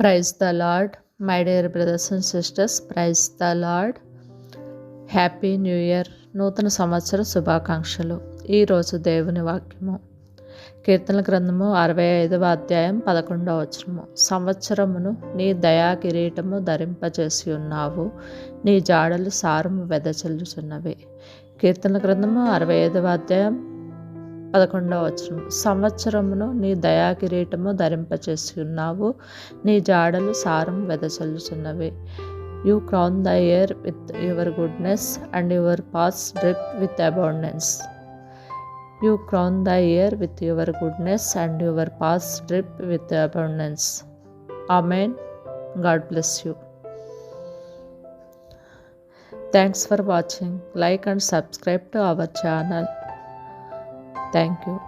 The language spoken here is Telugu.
Praise the lord my dear brothers and sisters praise the lord. Happy new year. నూతన సంవత్సర శుభాకాంక్షలు. ఈరోజు దేవుని వాక్యము. కీర్తన గ్రంథము అరవై ఐదవ అధ్యాయం పదకొండవ వచనము. సంవత్సరమును నీ దయా కిరీటము ధరింపజేసి ఉన్నావు. నీ జాడలు సారము వెదచల్లుచున్నవి కీర్తన గ్రంథము అరవై ఐదవ అధ్యాయం పదకొండవ వచనం. సంవత్సరమును నీ దయా కిరీటము ధరింపచేసి ఉన్నావు నీ జాడలు సారం వెదచల్లుచున్నవి you crown the year with your goodness and your paths drip with abundance you crown the year with your goodness and your paths drip with abundance amen God bless you thanks for watching like and subscribe to our channel Thank you.